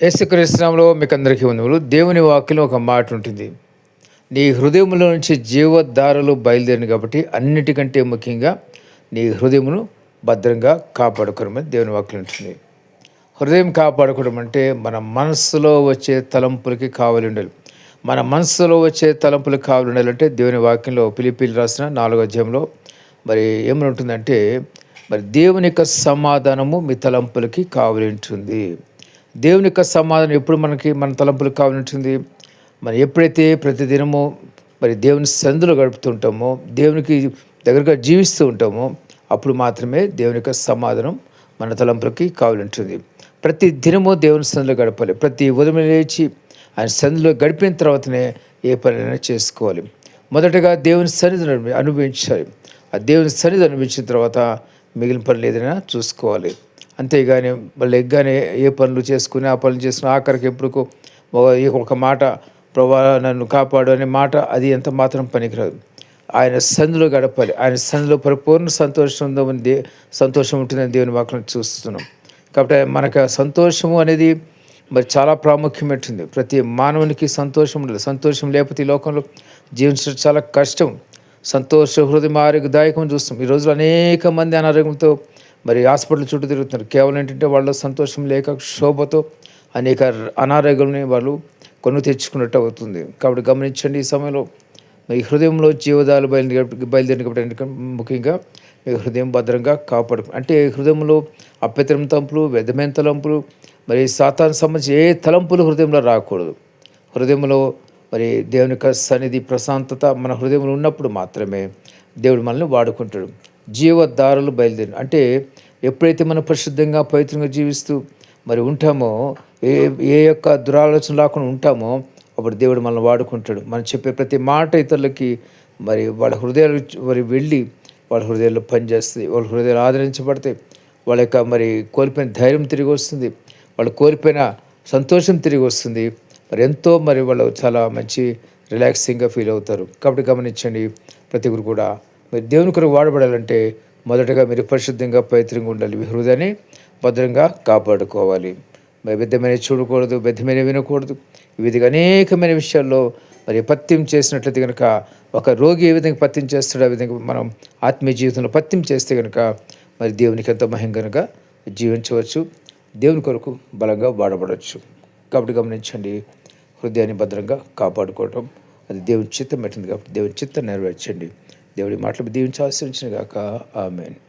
యేసుక్రీస్తునామలో మీకు అందరికీ వందములు దేవుని వాక్యం ఒక మాట ఉంటుంది. నీ హృదయంలో నుంచి జీవధారలు బయలుదేరిన కాబట్టి అన్నిటికంటే ముఖ్యంగా నీ హృదయమును భద్రంగా కాపాడుకోవడం దేవుని వాక్యం ఉంటుంది. హృదయం కాపాడుకోవడం అంటే మన మనస్సులో వచ్చే తలంపులకి కావాలి ఉండాలి. మన మనస్సులో వచ్చే తలంపులకు కావాలి ఉండాలంటే దేవుని వాక్యంలో పిలిపిలి రాసిన నాలుగో అధ్యాయంలో మరి ఏమని ఉంటుందంటే మరి దేవుని యొక్క సమాధానము మీ తలంపులకి కావలి ఉంటుంది దేవుని యొక్క సమాధానం ఎప్పుడు మనకి మన తలంపులకు కావాలంటుంది మనం ఎప్పుడైతే ప్రతిదినము మరి దేవుని సందులో గడుపుతుంటామో దేవునికి దగ్గరగా జీవిస్తూ ఉంటామో అప్పుడు మాత్రమే దేవుని యొక్క సమాధానం మన తలంపులకి కావాలంటుంది ప్రతి దినము దేవుని సందులో గడపాలి. ప్రతి ఉదయం లేచి ఆయన సందులో గడిపిన తర్వాతనే ఏ పనైనా చేసుకోవాలి. మొదటగా దేవుని సన్నిధిని అనుభవించాలి. ఆ దేవుని సన్నిధి అనుభవించిన తర్వాత మిగిలిన పనులు ఏదైనా చూసుకోవాలి. అంతేగాని మళ్ళీ ఎగ్గానే ఏ పనులు చేసుకుని ఆ పనులు చేసుకుని ఆఖరికి ఎప్పుడుకో ఒక మాట ప్రభా నన్ను కాపాడు అనే మాట అది ఎంత మాత్రం పనికిరాదు. ఆయన సంధిలో గడపాలి. ఆయన సంధిలో పరిపూర్ణ సంతోషం ఉందని దే సంతోషం ఉంటుందని దేవుని వాక్యం చూస్తున్నాం. కాబట్టి మనకు సంతోషము అనేది మరి చాలా ప్రాముఖ్యమైనటుంది ప్రతి మానవునికి సంతోషం ఉండదు సంతోషం లేకపోతే ఈ లోకంలో జీవించడం చాలా కష్టం. సంతోష హృదయం ఆరోగ్యదాయకం చూస్తాం ఈ రోజులు అనేక మంది అనారోగ్యంతో మరి హాస్పిటల్ చుట్టూ తిరుగుతున్నారు. కేవలం ఏంటంటే వాళ్ళ సంతోషం లేక శోభతో అనేక అనారోగ్యాలని వాళ్ళు కొను తెచ్చుకున్నట్టు అవుతుంది. కాబట్టి గమనించండి ఈ సమయంలో మీ హృదయంలో జీవదాలు బయలుదేరి బయలుదేరిన కాబట్టి ముఖ్యంగా మీ హృదయం భద్రంగా కాపాడు అంటే హృదయంలో అప్యతరం తంపులు వ్యధమైన తలంపులు మరి సాతానికి సంబంధించి ఏ తలంపులు హృదయంలో రాకూడదు. హృదయంలో మరి దేవుని యొక్క సన్నిధి ప్రశాంతత మన హృదయంలో ఉన్నప్పుడు మాత్రమే దేవుడు మనల్ని వాడుకుంటాడు. జీవదారులు బయలుదేరి అంటే ఎప్పుడైతే మనం పరిశుద్ధంగా పవిత్రంగా జీవిస్తూ మరి ఉంటామో ఏ ఏ యొక్క దురాలోచన రాకుండా ఉంటామో అప్పుడు దేవుడు మనల్ని వాడుకుంటాడు. మనం చెప్పే ప్రతి మాట ఇతరులకి మరి వాళ్ళ హృదయాలు మరి వెళ్ళి వాళ్ళ హృదయాల్లో పనిచేస్తుంది వాళ్ళ హృదయాలు ఆదరించబడతాయి. వాళ్ళ యొక్క మరి కోల్పోయిన ధైర్యం తిరిగి వస్తుంది. వాళ్ళు కోల్పోయిన సంతోషం తిరిగి వస్తుంది. మరి ఎంతో మరి వాళ్ళు చాలా మంచి రిలాక్సింగ్గా ఫీల్ అవుతారు. కాబట్టి గమనించండి. ప్రతి ఒక్కరు కూడా మీరు దేవుని కొరకు వాడబడాలంటే మొదటగా మీరు పరిశుద్ధంగా పవిత్రంగా ఉండాలి. మీ హృదయాన్ని భద్రంగా కాపాడుకోవాలి. మరి బెద్దమైన చూడకూడదు బెద్దమైన వినకూడదు. ఈ విధంగా అనేకమైన విషయాల్లో మరి పత్యం చేసినట్లయితే కనుక ఒక రోగి ఏ విధంగా పత్యం చేస్తాడో ఆ విధంగా మనం ఆత్మీయ జీవితంలో పత్యం చేస్తే కనుక మరి దేవునికి ఎంతో మహింగనగా జీవించవచ్చు. దేవుని కొరకు బలంగా వాడబడవచ్చు. కాబట్టి గమనించండి హృదయాన్ని భద్రంగా కాపాడుకోవటం అది దేవుని చిత్తం పెట్టింది కాబట్టి దేవుని చిత్తం నెరవేర్చండి. దేవుడి మాటలు దీవించి ఆశ్రయించిన గాక. ఆమెన్.